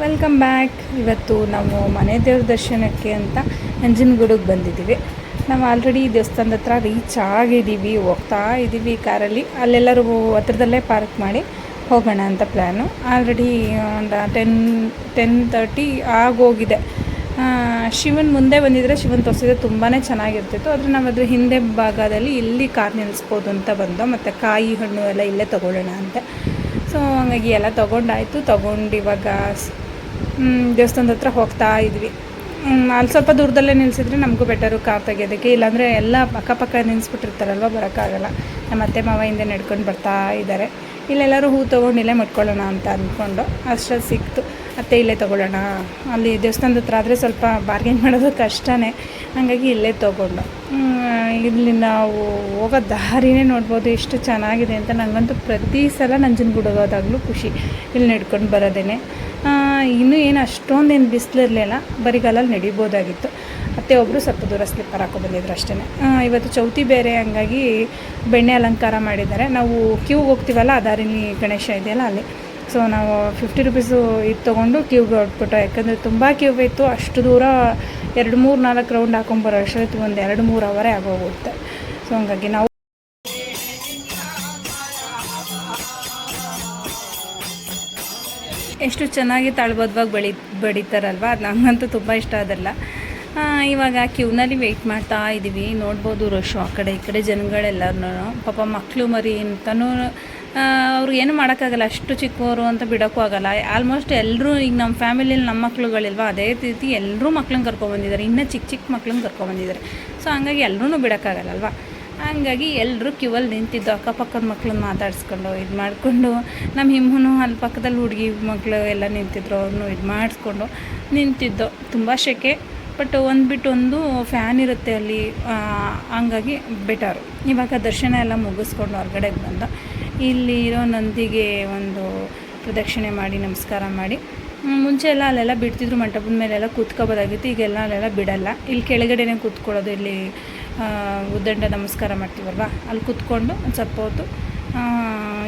Welcome back ಇವತ್ತು ನಾವು ಮನೆ ದೇವ್ರ ದರ್ಶನಕ್ಕೆ ಅಂತ ನಂಜನಗೂಡಿಗೆ ಬಂದಿದ್ದೀವಿ. ನಾವು ಆಲ್ರೆಡಿ ದೇವಸ್ಥಾನದ ಹತ್ರ ರೀಚ್ ಆಗಿದ್ದೀವಿ, ಹೋಗ್ತಾ ಇದ್ದೀವಿ ಕಾರಲ್ಲಿ. ಅಲ್ಲೆಲ್ಲರೂ ಹತ್ರದಲ್ಲೇ ಪಾರ್ಕ್ ಮಾಡಿ ಹೋಗೋಣ ಅಂತ ಪ್ಲ್ಯಾನು ಆಲ್ರೆಡಿ ಒಂದು ಟೆನ್ ಟೆನ್ ತರ್ಟಿ ಆಗೋಗಿದೆ. ಶಿವನ್ ಮುಂದೆ ಬಂದಿದ್ದರೆ ಶಿವನ್ ತೋರಿಸಿದ್ರೆ ತುಂಬಾ ಚೆನ್ನಾಗಿರ್ತಿತ್ತು. ಆದರೆ ನಾವು ಅದ್ರ ಹಿಂದೆ ಭಾಗದಲ್ಲಿ ಇಲ್ಲಿ ಕಾರ್ ನಿಲ್ಲಿಸ್ಬೋದು ಅಂತ ಬಂದೋ, ಮತ್ತು ಕಾಯಿ ಹಣ್ಣು ಎಲ್ಲ ಇಲ್ಲೇ ತೊಗೊಳ್ಳೋಣ ಅಂತ. ಸೊ ಹಂಗಾಗಿ ಎಲ್ಲ ತೊಗೊಂಡಾಯಿತು. ತೊಗೊಂಡು ಇವಾಗ ದೇವಸ್ಥಾನದ ಹತ್ರ ಹೋಗ್ತಾ ಇದ್ವಿ. ಅಲ್ಲಿ ಸ್ವಲ್ಪ ದೂರದಲ್ಲೇ ನಿಲ್ಲಿಸಿದ್ರೆ ನಮಗೂ ಬೆಟರು ಕಾರ್ ತೆಗೆಯೋದಕ್ಕೆ. ಇಲ್ಲಾಂದರೆ ಎಲ್ಲ ಅಕ್ಕಪಕ್ಕ ನಿಲ್ಲಿಸ್ಬಿಟ್ಟಿರ್ತಾರಲ್ವ ಬರೋಕ್ಕಾಗಲ್ಲ. ನಮ್ಮ ಅತ್ತೆ ಮಾವ ಹಿಂದೆ ನಡ್ಕೊಂಡು ಬರ್ತಾ ಇದ್ದಾರೆ. ಇಲ್ಲೆಲ್ಲರೂ ಹೂ ತೊಗೊಂಡು ಇಲ್ಲೇ ಮಟ್ಕೊಳ್ಳೋಣ ಅಂತ ಅಂದ್ಕೊಂಡು ಅಷ್ಟರಲ್ಲಿ ಸಿಕ್ತು. ಅತ್ತೆ ಇಲ್ಲೇ ತೊಗೊಳ್ಳೋಣ. ಅಲ್ಲಿ ದೇವಸ್ಥಾನದ ಹತ್ರ ಆದರೆ ಸ್ವಲ್ಪ ಬಾರ್ಗೇನ್ ಮಾಡೋದು ಕಷ್ಟನೇ. ಹಾಗಾಗಿ ಇಲ್ಲೇ ತೊಗೊಂಡು. ಇಲ್ಲಿ ನಾವು ಹೋಗೋ ದಾರಿನೇ ನೋಡ್ಬೋದು ಎಷ್ಟು ಚೆನ್ನಾಗಿದೆ ಅಂತ ನನಗಂತೂ ಪ್ರತಿ ಸಲ ನಂಜನಗೂಡು ಹೋದಾಗಲೂ ಖುಷಿ. ಇಲ್ಲಿ ನಡ್ಕೊಂಡು ಬರೋದೇನೆ. ಇನ್ನೂ ಏನು ಅಷ್ಟೊಂದೇನು ಬಿಸಿಲಿರಲಿಲ್ಲ, ಬರಿಗಾಲಲ್ಲಿ ನಡಿಬೋದಾಗಿತ್ತು. ಅತ್ತೆ ಒಬ್ಬರು ಸ್ವಲ್ಪ ದೂರ ಸ್ಲಿಪ್ಪರ್ ಹಾಕೋಬಂದಿದ್ರು ಅಷ್ಟೇ ಇವತ್ತು ಚೌತಿ ಬೇರೆ ಹಂಗಾಗಿ ಬೆಣ್ಣೆ ಅಲಂಕಾರ ಮಾಡಿದ್ದಾರೆ. ನಾವು ಕ್ಯೂಗೆ ಹೋಗ್ತೀವಲ್ಲ, ಆ ದಾರಿಲಿ ಗಣೇಶ ಇದೆಯಲ್ಲ ಅಲ್ಲಿ. ಸೊ ನಾವು ಫಿಫ್ಟಿ ರುಪೀಸು ಇದು ತೊಗೊಂಡು ಕ್ಯೂಬ್ ಹೊಟ್ಬಿಟ್ಟು ಯಾಕಂದರೆ ತುಂಬ ಕ್ಯೂ ಇತ್ತು, ಅಷ್ಟು ದೂರ ಎರಡು ಮೂರು ನಾಲ್ಕು ರೌಂಡ್ ಹಾಕೊಂಬರೋ ಅಷ್ಟೊತ್ತು ಒಂದು ಎರಡು ಮೂರು ಅವರೇ ಆಗೋಗುತ್ತೆ. ಸೊ ಹಂಗಾಗಿ ನಾವು ಎಷ್ಟು ಚೆನ್ನಾಗಿ ತಾಳ್ಬದ್ವಾಗಿ ಬೆಳಿ, ಬೆಳೀತಾರಲ್ವ? ಅದು ನಂಗಂತೂ ತುಂಬ ಇಷ್ಟ ಅದಲ್ಲ. ಇವಾಗ ಕ್ಯೂನಲ್ಲಿ ವೆಯ್ಟ್ ಮಾಡ್ತಾ ಇದ್ದೀವಿ ನೋಡ್ಬೋದು ರಶು ಆ ಕಡೆ, ಈ ಕಡೆ ಜನಗಳೆಲ್ಲರೂ ಪಾಪ ಮಕ್ಕಳು ಮರಿ ಅಂತಲೂ ಅವ್ರಿಗೆ ಏನು ಮಾಡೋಕ್ಕಾಗಲ್ಲ, ಅಷ್ಟು ಚಿಕ್ಕವರು ಅಂತ ಬಿಡೋಕ್ಕೂ ಆಗಲ್ಲ. ಆಲ್ಮೋಸ್ಟ್ ಎಲ್ಲರೂ ಈಗ ನಮ್ಮ ಫ್ಯಾಮಿಲಿಯಲ್ಲಿ ನಮ್ಮ ಮಕ್ಳುಗಳಿಲ್ವ, ಅದೇ ರೀತಿ ಎಲ್ಲರೂ ಮಕ್ಳನ್ನ ಕರ್ಕೊಬಂದಿದ್ದಾರೆ ಇನ್ನೂ ಚಿಕ್ಕ ಚಿಕ್ಕ ಮಕ್ಳನ್ನ ಕರ್ಕೊಬಂದಿದ್ದಾರೆ ಸೊ ಹಂಗಾಗಿ ಎಲ್ಲರೂ ಬಿಡೋಕ್ಕಾಗಲ್ಲಲ್ವ ಹಂಗಾಗಿ ಎಲ್ಲರೂ ಕ್ಯೂವಲ್ಲಿ ನಿಂತಿದ್ದು ಅಕ್ಕಪಕ್ಕದ ಮಕ್ಳನ್ನ ಮಾತಾಡಿಸ್ಕೊಂಡು, ಇದು ಮಾಡಿಕೊಂಡು ನಮ್ಮ ಹಿಮ್ಮನು ಅಲ್ಲಿ ಪಕ್ಕದಲ್ಲಿ ಹುಡುಗಿ ಮಕ್ಕಳು ಎಲ್ಲ ನಿಂತಿದ್ರು ಅವ್ರನ್ನೂ ಇದು ಮಾಡಿಸ್ಕೊಂಡು ನಿಂತಿದ್ದು. ತುಂಬ ಶೆಕೆ ಬಟ್ ಒಂದು ಬಿಟ್ಟು ಒಂದು ಫ್ಯಾನ್ ಇರುತ್ತೆ ಅಲ್ಲಿ. ಹಂಗಾಗಿ ಬೆಟರು ಇವಾಗ ದರ್ಶನ ಎಲ್ಲ ಮುಗಿಸ್ಕೊಂಡು ಹೊರಗಡೆಗೆ ಬಂದು ಇಲ್ಲಿ ಇರೋ ನಂದಿಗೆ ಒಂದು ಪ್ರದಕ್ಷಿಣೆ ಮಾಡಿ, ನಮಸ್ಕಾರ ಮಾಡಿ. ಮುಂಚೆ ಎಲ್ಲ ಅಲ್ಲೆಲ್ಲ ಬಿಡ್ತಿದ್ರು, ಮಂಟಪದ ಮೇಲೆಲ್ಲ ಕೂತ್ಕೋಬೋದಾಗಿತ್ತು, ಈಗೆಲ್ಲ ಅಲ್ಲೆಲ್ಲ ಬಿಡಲ್ಲ. ಇಲ್ಲಿ ಕೆಳಗಡೆನೇ ಕೂತ್ಕೊಳ್ಳೋದು, ಇಲ್ಲಿ ಉದ್ದಂಡ ನಮಸ್ಕಾರ ಮಾಡ್ತೀವಲ್ವ? ಅಲ್ಲಿ ಕೂತ್ಕೊಂಡು ಒಂದು ಸ್ವಲ್ಪ ಹೊತ್ತು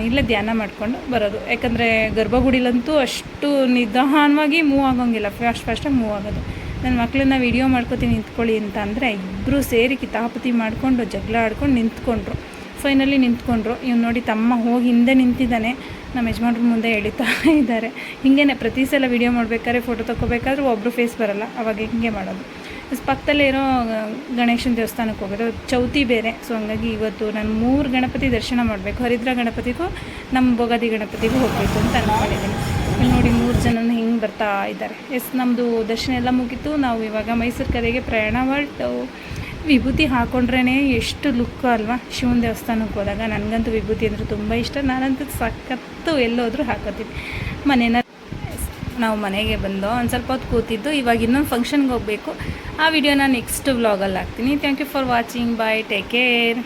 ಇಲ್ಲೇ ಧ್ಯಾನ ಮಾಡಿಕೊಂಡು ಬರೋದು. ಯಾಕಂದರೆ ಗರ್ಭಗುಡಿಲಂತೂ ಅಷ್ಟು ನಿಧಾನವಾಗಿ ಮೂವ್ ಆಗೋಂಗಿಲ್ಲ. ಫಾಸ್ಟ್ ಫಾಸ್ಟಾಗಿ ಮೂವ್ ಆಗೋದು. ನನ್ನ ಮಕ್ಕಳನ್ನ ವಿಡಿಯೋ ಮಾಡ್ಕೊತೀನಿ ನಿಂತ್ಕೊಳ್ಳಿ ಅಂತ ಅಂದರೆ ಇಬ್ಬರು ಸೇರಿ ಕಿತಾಪತಿ ಮಾಡಿಕೊಂಡು, ಜಗಳ ಆಡ್ಕೊಂಡು ನಿಂತ್ಕೊಂಡ್ರು. ಫೈನಲಿ ನಿಂತ್ಕೊಂಡ್ರು. ಇವ್ನು ನೋಡಿ ತಮ್ಮ ಹೋಗಿ ಹಿಂದೆ ನಿಂತಿದ್ದಾನೆ. ನಮ್ಮ ಯಜಮಾನ್ರ ಮುಂದೆ ಎಳಿತಾ ಇದ್ದಾರೆ. ಹಿಂಗೇನೆ ಪ್ರತಿ ಸಲ ವೀಡಿಯೋ ಮಾಡಬೇಕಾದ್ರೆ ಫೋಟೋ ತೊಗೋಬೇಕಾದ್ರೂ ಒಬ್ಬರು ಫೇಸ್ ಬರಲ್ಲ. ಅವಾಗ ಹಿಂಗೆ ಮಾಡೋದು. ಪಕ್ಕದಲ್ಲೇ ಇರೋ ಗಣೇಶನ ದೇವಸ್ಥಾನಕ್ಕೆ ಹೋಗೋದು. ಚೌತಿ ಬೇರೆ. ಸೊ ಹಂಗಾಗಿ ಇವತ್ತು ನಾನು ಮೂರು ಗಣಪತಿ ದರ್ಶನ ಮಾಡಬೇಕು. ಹರಿದ್ರ ಗಣಪತಿಗೂ ನಮ್ಮ ಬೋಗಾದಿ ಗಣಪತಿಗೂ ಹೋಗಬೇಕು ಅಂತ ಅನ್ಕೊಂಡಿದ್ದೀನಿ. ಇಲ್ಲಿ ನೋಡಿ ಮೂರು ಜನನ ಹಿಂಗೆ ಬರ್ತಾ ಇದ್ದಾರೆ. ಎಸ್ ನಮ್ಮದು ದರ್ಶನ ಎಲ್ಲ ಮುಗೀತು. ನಾವು ಇವಾಗ ಮೈಸೂರು ಕಡೆಗೆ ಪ್ರಯಾಣ ವಿಭೂತಿ ಹಾಕೊಂಡ್ರೇ ಎಷ್ಟು ಲುಕ್ ಅಲ್ವಾ? ಶಿವನ ದೇವಸ್ಥಾನಕ್ಕೆ ಹೋದಾಗ ನನಗಂತೂ ವಿಭೂತಿ ಅಂದರೆ ತುಂಬ ಇಷ್ಟ. ನಾನಂತೂ ಸಖತ್ತು ಎಲ್ಲೋದ್ರೂ ಹಾಕೋತೀನಿ. ಮನೇನ ನಾವು ಮನೆಗೆ ಬಂದು ಒಂದು ಸ್ವಲ್ಪ ಹೊತ್ತು ಕೂತಿದ್ದು, ಇವಾಗ ಇನ್ನೊಂದು ಫಂಕ್ಷನ್ಗೆ ಹೋಗಬೇಕು. ಆ ವಿಡಿಯೋನ ನೆಕ್ಸ್ಟ್ ವ್ಲಾಗಲ್ಲಿ ಹಾಕ್ತೀನಿ. Thank you for watching bye take care